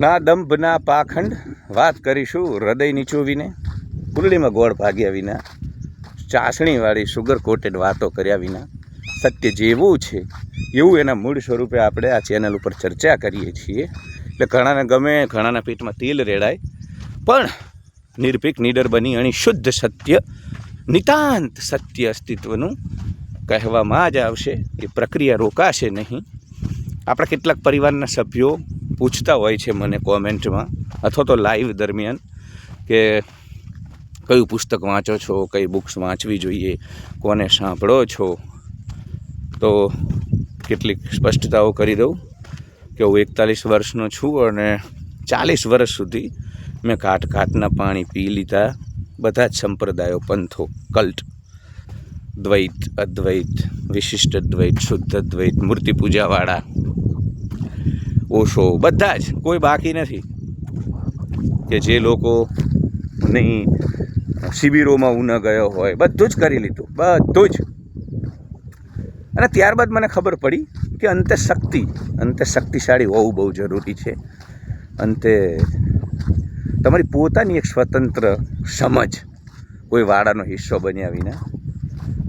ના દંભના પાખંડ વાત કરીશું હૃદય નીચોવીને કુંડળીમાં ગોળ ભાગ્યા વિના, ચાસણીવાળી સુગર કોટેડ વાતો કર્યા વિના. સત્ય જેવું છે, એવું એના મૂળ સ્વરૂપે આપણે આ ચેનલ ઉપર ચર્ચા કરીએ છીએ. એટલે ઘણાને ગમે, ઘણાના પેટમાં તેલ રેડાય. પણ નિર્ભીક નીડર બની અને શુદ્ધ સત્ય, નિતાંત સત્ય અસ્તિત્વનું કહેવામાં જ આવશે. એ પ્રક્રિયા રોકાશે નહીં. આપણા કેટલાક પરિવારના સભ્યો પૂછતા હોય છે મને કોમેન્ટમાં, અથવા તો લાઈવ દરમિયાન, કે કયું પુસ્તક વાંચો છો, કઈ બુક્સ વાંચવી જોઈએ, કોને સાંભળો છો? તો કેટલીક સ્પષ્ટતાઓ કરી દઉં કે હું એકતાલીસ વર્ષનો છું અને ચાલીસ વર્ષ સુધી મેં કાટ કાટના પાણી પી લીધા. બધા જ સંપ્રદાયો પંથો કલ્ટ દ્વૈત, અદ્વૈત, વિશિષ્ટ દ્વૈત, શુદ્ધ દ્વૈત, મૂર્તિ પૂજાવાળા ઓશો, બધા જ, કોઈ બાકી નથી. કે જે લોકો નહીં શિબિરોમાં હું ન ગયો હોય, બધું જ કરી લીધું, બધું જ. અને ત્યારબાદ મને ખબર પડી કે અંતે શક્તિ, અંતે શક્તિશાળી હોવું બહુ જરૂરી છે. અંતે તમારી પોતાની એક સ્વતંત્ર સમજ, કોઈ વાડાનો હિસ્સો બન્યા વિના,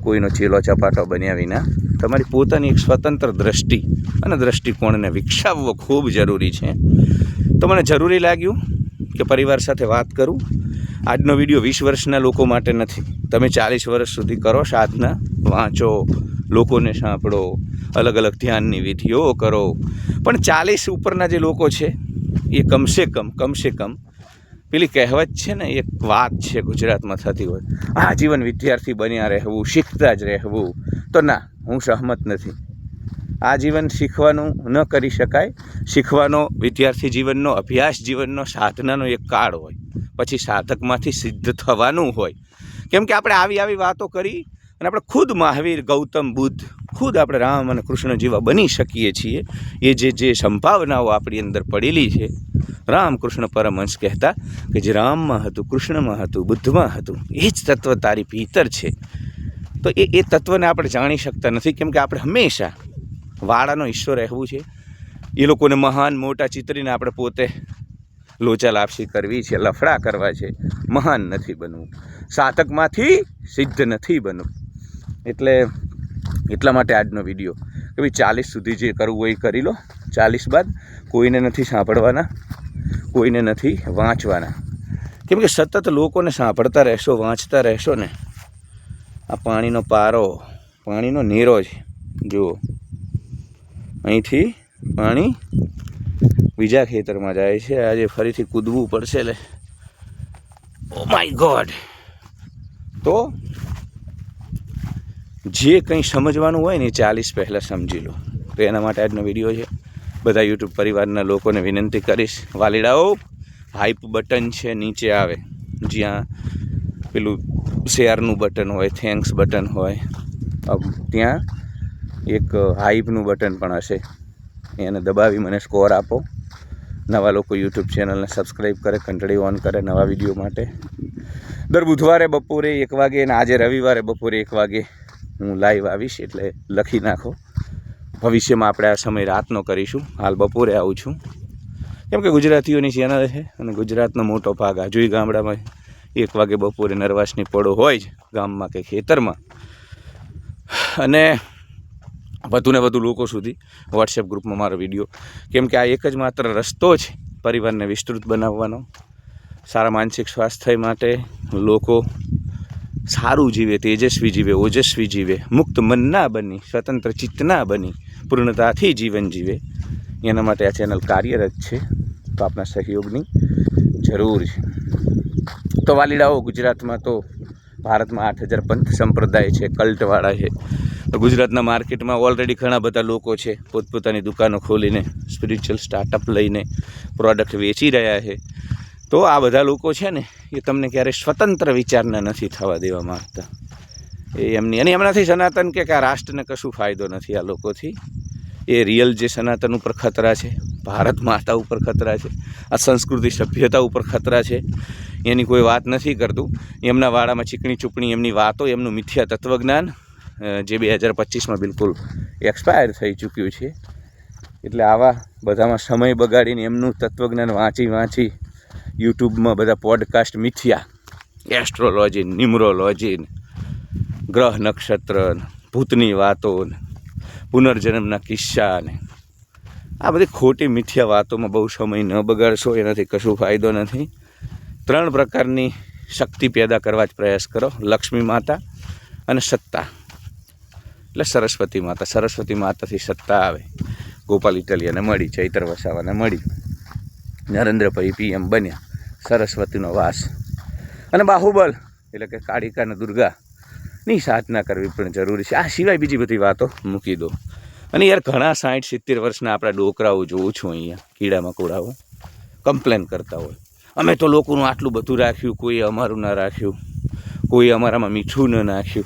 કોઈનો ચીલો ચપાટો બન્યા વિના તમારી પોતાની એક સ્વતંત્ર દ્રષ્ટિ અને દ્રષ્ટિકોણને વિકસાવવો ખૂબ જરૂરી છે. તો મને જરૂરી લાગ્યું કે પરિવાર સાથે વાત કરું. આજનો વીડિયો વીસ વર્ષના લોકો માટે નથી. તમે ચાલીસ વર્ષ સુધી કરો, સાધના, વાંચો, લોકોને સાંભળો અલગ અલગ ધ્યાનની વિધિઓ કરો. પણ ચાલીસ ઉપરના જે લોકો છે, એ કમસે કમ કમસે કમ, પેલી કહેવત છે ને, એક વાત છે ગુજરાતમાં થતી હોય. આજીવન વિદ્યાર્થી બન્યા રહેવું, શીખતા જ રહેવું. તો ના હું સહમત નથી. આજીવન શીખવાનું ન કરી શકાય. શીખવાનો વિદ્યાર્થી જીવનનો અભ્યાસ જીવનનો સાધનાનો એક કાળ હોય. પછી સાધકમાંથી સિદ્ધ થવાનું હોય. કેમ કે આપણે આવી આવી વાતો કરી અને આપણે ખુદ મહાવીર ગૌતમ બુદ્ધ, ખુદ આપણે રામ અને કૃષ્ણ જેવા બની શકીએ છીએ. એ જે જે સંભાવનાઓ આપણી અંદર પડેલી છે, રામ કૃષ્ણ પરમહંસ કહેતા કે જે રામમાં હતું, કૃષ્ણમાં હતું, બુદ્ધમાં હતું, એ જ તત્વ તારી ભીતર છે. તો એ એ તત્વને આપણે જાણી શકતા નથી, કેમ કે આપણે હંમેશા વાળાનો હિસ્સો રહેવું છે. એ લોકોને મહાન મોટા ચિતરીને આપણે પોતે લોચા લાપસી કરવી છે, લફડા કરવા છે. મહાન નથી બનવું. સાતકમાંથી સિદ્ધ નથી બનવું. એટલે એટલા માટે આજનો વીડિયો. કે ભાઈ ચાલીસ સુધી જે કરવું હોય એ કરી લો. ચાલીસ બાદ કોઈને નથી સાંભળવાના, કોઈને નથી વાંચવાના. કેમ કે સતત લોકોને સાંભળતા રહેશો, વાંચતા રહેશો ને આ પાણીનો પારો, પાણીનો નેરો છે. જુઓ. અહીંથી પાણી બીજા ખેતરમાં જાય છે. આજે ફરીથી કૂદવું પડશે લે. ઓ માય ગોડ તો જે કંઈ સમજવાનું હોય ને એ ચાલીસ પહેલાં સમજી લો. તો એના માટે આજનો વીડિયો છે. બધા યુટ્યુબ પરિવારના લોકોને વિનંતી કરીશ. વાલીડાઓ હાઈપ બટન છે, નીચે આવે. જ્યાં પેલું શેરનું બટન હોય, થેન્ક્સ બટન હોય. ત્યાં એક હાઈપનું બટન પણ હશે. એને દબાવી મને સ્કોર આપો. નવા લોકો યુટ્યુબ ચેનલને સબસ્ક્રાઈબ કરે ઘંટડી ઓન કરે નવા વીડિયો માટે. દર બુધવારે, બપોરે એક વાગે અને આજે રવિવારે બપોરે એક વાગે હું લાઈવ આવીશ એટલે લખી નાખો. ભવિષ્યમાં આપણે આ સમય રાતનો કરીશું. હાલ બપોરે આવું છું. કેમ કે ગુજરાતીઓની ચેનલ છે અને ગુજરાતનો મોટો ભાગ આજુય ગામડામાં એક વાગે બપોરે નરવાસની પડો હોય જ ગામમાં કે ખેતરમાં. અને વધુ ને વધુ લોકો સુધી વોટ્સએપ ગ્રુપમાં મારો વીડિયો. કેમ કે આ એક જ માત્ર રસ્તો છે પરિવારને વિસ્તૃત બનાવવાનો. સારા માનસિક સ્વાસ્થ્ય માટે લોકો સારું જીવે, તેજસ્વી જીવે, ઓજસ્વી જીવે, મુક્ત મનના બની, સ્વતંત્ર ચિત્તના બની, પૂર્ણતાથી જીવન જીવે. એના માટે આ ચેનલ કાર્યરત છે. તો આપના સહયોગની જરૂર છે. તો વાલીડાઓ, ગુજરાતમાં તો ભારતમાં આઠ હજાર પંથ સંપ્રદાય છે, કલ્ટવાળા છે. ગુજરાતના માર્કેટમાં ઓલરેડી ઘણા બધા લોકો છે, પોતપોતાની દુકાનો ખોલીને સ્પિરિચ્યુઅલ સ્ટાર્ટઅપ લઈને પ્રોડક્ટ વેચી રહ્યા છે. તો આ બધા લોકો છે ને, એ તમને ક્યારેય સ્વતંત્ર વિચારના નથી થવા દેવા માંગતા. એ એમની, અને એમનાથી સનાતન કે આ રાષ્ટ્રને કશું ફાયદો નથી આ લોકોથી. એ રિયલ જે સનાતન ઉપર ખતરા છે, ભારત માતા ઉપર ખતરા છે, આ સંસ્કૃતિ સભ્યતા ઉપર ખતરા છે, એની કોઈ વાત નથી કરતું. એમના વાળામાં ચીકણી ચૂપણી એમની વાતો, એમનું મિથ્યા તત્વજ્ઞાન જે બે હજાર પચીસમાં બિલકુલ એક્સપાયર થઈ ચૂક્યું છે. એટલે આવા બધામાં સમય બગાડીને એમનું તત્વજ્ઞાન વાંચી વાંચી યુટ્યુબમાં બધા પોડકાસ્ટ મિથ્યા એસ્ટ્રોલોજી ન્યુમરોલોજી ગ્રહ નક્ષત્ર, ભૂતની વાતો પુનર્જન્મના કિસ્સા અને આ બધી ખોટી મિથ્યા વાતોમાં બહુ સમય ન બગાડશો, એનાથી કશું ફાયદો નથી. ત્રણ પ્રકારની શક્તિ પેદા કરવા જ પ્રયાસ કરો. લક્ષ્મી માતા અને સત્તા. એટલે સરસ્વતી માતા. સરસ્વતી માતાથી સત્તા આવે. ગોપાલ ઇટલિયાને મળી, ચૈત્ર વસાવાને મળી. નરેન્દ્રભાઈ પીએમ બન્યા. સરસ્વતીનો વાસ. અને બાહુબલ, એટલે કે કાળિકા અને દુર્ગા ની સાધના કરવી પણ જરૂરી છે. આ સિવાય બીજી બધી વાતો મૂકી દો. અને યાર ઘણા સાઠ સિત્તેર વર્ષના આપણા ડોકરાઓ જોઉં છું અહીંયા, કીડા મકોડાઓ. કમ્પ્લેન કરતા હોય. અમે તો લોકોનું આટલું બધું રાખ્યું, કોઈ અમારું ના રાખ્યું, કોઈ અમારામાં મીઠું ન નાખ્યું.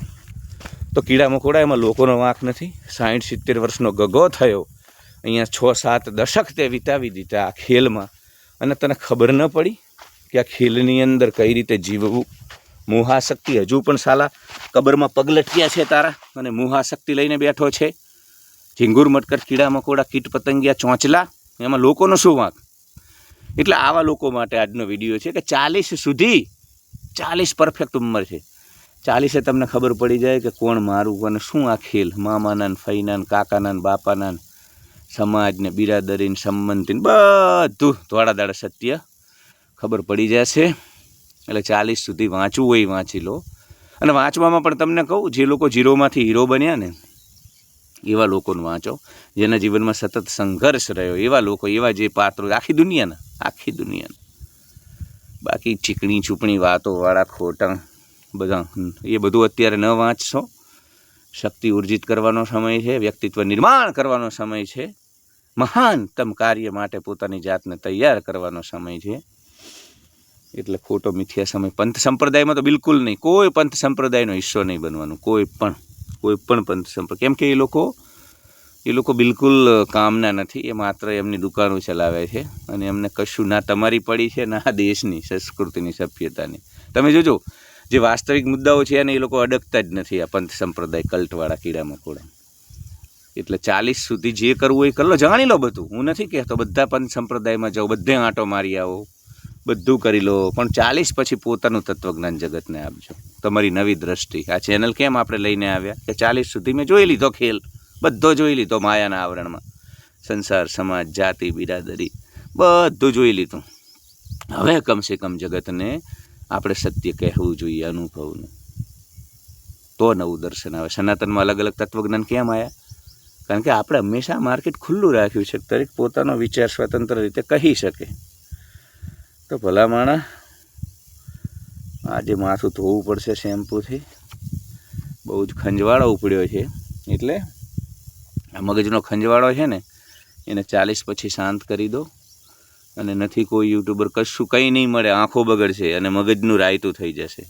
તો કીડા મકોડા એમાં લોકોનો વાંક નથી. સાઠ સિત્તેર વર્ષનો ગગો થયો. અહીંયા છ, સાત દશક તે વિતાવી દીધા આ ખેલમાં. અને તને ખબર ન પડી કે આ ખેલની અંદર કઈ રીતે જીવવું? મોહાશક્તિ હજુ પણ સાલા કબરમાં પગલટક્યા છે તારા. અને મોહાશક્તિ લઈને બેઠો છે. ઝીંગુર, મટકર, કીડા, મકોડા, કીટ, પતંગિયા, ચોંચલા, એમાં લોકોનો શું વાંક? એટલે આવા લોકો માટે આજનો વીડિયો છે કે ચાલીસ સુધી, ચાલીસ પરફેક્ટ ઉંમર છે. ચાલીસે તમને ખબર પડી જાય કે કોણ મારું અને શું આ ખેલ? મામાના ફઈના કાકાના બાપાના સમાજને બિરાદરીને ને બિરાદરી ને સંબંધી ને બધું ધોળા દાડા સત્ય ખબર પડી જશે. એટલે ચાલીસ સુધી વાંચવું હોય વાંચી લો. અને વાંચવામાં પણ તમને કહું, જે લોકો ઝીરોમાંથી હીરો બન્યા ને, એવા લોકોને વાંચો, જેના જીવનમાં સતત સંઘર્ષ રહ્યો, એવા લોકો, એવા જે પાત્રો, આખી દુનિયાના આખી દુનિયાના. બાકી ચીકણી ચૂપણી વાતોવાળા ખોટા, બધા, એ બધું અત્યારે ન વાંચશો. શક્તિ ઉર્જિત કરવાનો સમય છે, વ્યક્તિત્વ નિર્માણ કરવાનો સમય છે. મહાનતમ કાર્ય માટે પોતાની જાતને તૈયાર કરવાનો સમય છે. એટલે ખોટો મિથ્યા સમય. પંથ સંપ્રદાયમાં તો બિલકુલ નહીં. કોઈ પંથ સંપ્રદાયનો હિસ્સો નહીં બનવાનું. કોઈ પણ. કોઈ પણ પંથ સંપ્રદાય કેમ કે એ લોકો એ લોકો બિલકુલ કામના નથી. એ માત્ર એમની દુકાનો ચલાવે છે અને એમને કશું ના તમારી પડી છે ના દેશની સંસ્કૃતિની સભ્યતાની. તમે જોજો, જે વાસ્તવિક મુદ્દાઓ છે એને એ લોકો અડકતા જ નથી આ પંથ સંપ્રદાય કલ્ટવાળા કીડા મકોડા એટલે ચાલીસ સુધી જે કરવું એ કરો જાણી લો બધું. હું નથી કહેતો, બધા પંથ સંપ્રદાયમાં જાઓ, બધે આંટો મારી આવો. બધું કરી લો. પણ ચાલીસ પછી પોતાનું તત્વજ્ઞાન જગતને આપજો. તમારી નવી દ્રષ્ટિ. આ ચેનલ કેમ આપણે લઈને આવ્યા? કે ચાલીસ સુધી મેં જોઈ લીધો ખેલ. બધો જોઈ લીધો માયાના આવરણમાં. સંસાર, સમાજ, જાતિ, બિરાદરી, બધું જોઈ લીધું. હવે કમસે કમ જગતને આપણે સત્ય કહેવું જોઈએ અનુભવનું તો નવું દર્શન આવે. સનાતનમાં અલગ અલગ તત્વજ્ઞાન કેમ આવ્યા કારણ કે આપણે હંમેશા માર્કેટ ખુલ્લું રાખ્યું છે, દરેક પોતાનો વિચાર સ્વતંત્ર રીતે કહી શકે. તો ભલા માણા આજે માથું ધોવું પડશે શેમ્પૂથી. બહુ જ ખંજવાળો ઉપડ્યો છે. એટલે આ મગજનો ખંજવાળો છે ને, એને ચાલીસ પછી શાંત કરી દો. અને નથી કોઈ યુટ્યુબર, કશું કંઈ નહીં મળે, આંખો બગડશે અને મગજનું રાયતું થઈ જશે.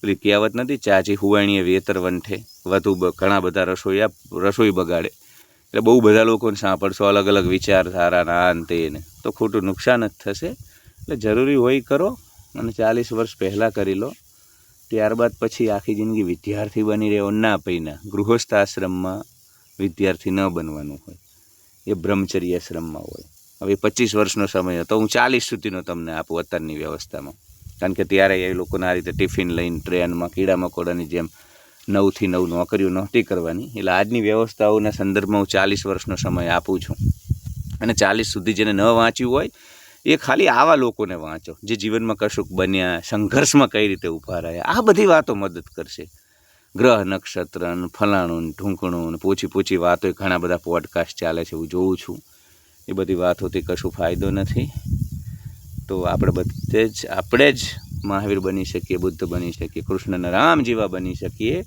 પેલી કહેવત નથી, ચાચી હુવાણીએ વેતર વંઠે. વધુ ઘણા બધા રસોઈયા, રસોઈ બગાડે. એટલે બહુ બધા લોકોને સાંભળશો અલગ અલગ વિચારધારાના અંતે આ ને તે તો ખોટું નુકસાન જ થશે. એટલે જરૂરી હોય કરો અને ચાલીસ વર્ષ પહેલાં કરી લો. ત્યારબાદ પછી આખી જિંદગી વિદ્યાર્થી બની રહ્યો ના પૈના. ગૃહસ્થ આશ્રમમાં વિદ્યાર્થી ન બનવાનું હોય. એ બ્રહ્મચર્ય આશ્રમમાં હોય. હવે પચીસ વર્ષનો સમય હતો. હું ચાલીસ સુધીનો તમને આપું અત્યારની વ્યવસ્થામાં. કારણ કે ત્યારે એ લોકોને આ રીતે ટિફિન લઈને ટ્રેનમાં કીડા મકોડાની જેમ નવથી નવ નોકરીઓ નહોતી કરવાની. એટલે આજની વ્યવસ્થાઓના સંદર્ભમાં હું ચાલીસ વર્ષનો સમય આપું છું. અને ચાલીસ સુધી જેને ન વાંચ્યું હોય એ ખાલી આવા લોકોને વાંચો, જે જીવનમાં કશુંક બન્યા, સંઘર્ષમાં કઈ રીતે ઊભા રહ્યા, આ બધી વાતો મદદ કરશે. ગ્રહ નક્ષત્ર ફલાણું ઢૂંકણું પૂછી પૂછી વાતો ઘણા બધા પોડકાસ્ટ ચાલે છે, હું જોઉં છું. એ બધી વાતોથી કશું ફાયદો નથી. તો આપણે બધે જ, આપણે જ મહાવીર બની શકીએ, બુદ્ધ બની શકીએ, કૃષ્ણના રામ જેવા બની શકીએ,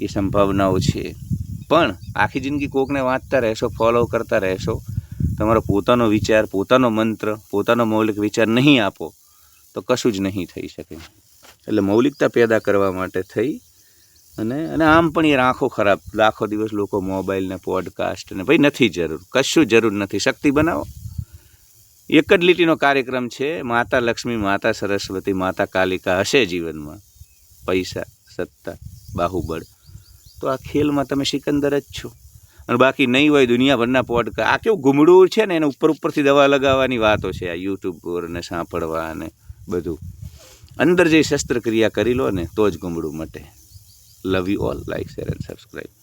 એ સંભાવનાઓ છે. પણ આખી જિંદગી કોકને વાંચતા રહેશો ફોલો કરતા રહેશો તમારો પોતાનો વિચાર, પોતાનો મંત્ર, પોતાનો મૌલિક વિચાર નહીં આપો, તો કશું જ નહીં થઈ શકે. એટલે મૌલિકતા પેદા કરવા માટે થઈ અને અને આમ પણ એ આંખો ખરાબ, લાખો દિવસ લોકો મોબાઈલને પોડકાસ્ટ ને ભાઈ નથી જરૂર, કશું જરૂર નથી. શક્તિ બનાવો. એક જ લીટીનો કાર્યક્રમ છે, માતા લક્ષ્મી, માતા સરસ્વતી, માતા કાલિકા હશે જીવનમાં. પૈસા, સત્તા, બાહુબળ. તો આ ખેલમાં તમે સિકંદર જ છો. અને બાકી નહીં હોય દુનિયાભરના પોડકાસ્ટ આ કેવું ગુમડું છે ને, એને ઉપર ઉપરથી દવા લગાવવાની વાતો છે, આ યુટ્યુબ પર ને સાંભળવા અને બધું. અંદર જે શસ્ત્રક્રિયા કરી લો ને, તો જ ગુમડું મટે. Love you all like share and subscribe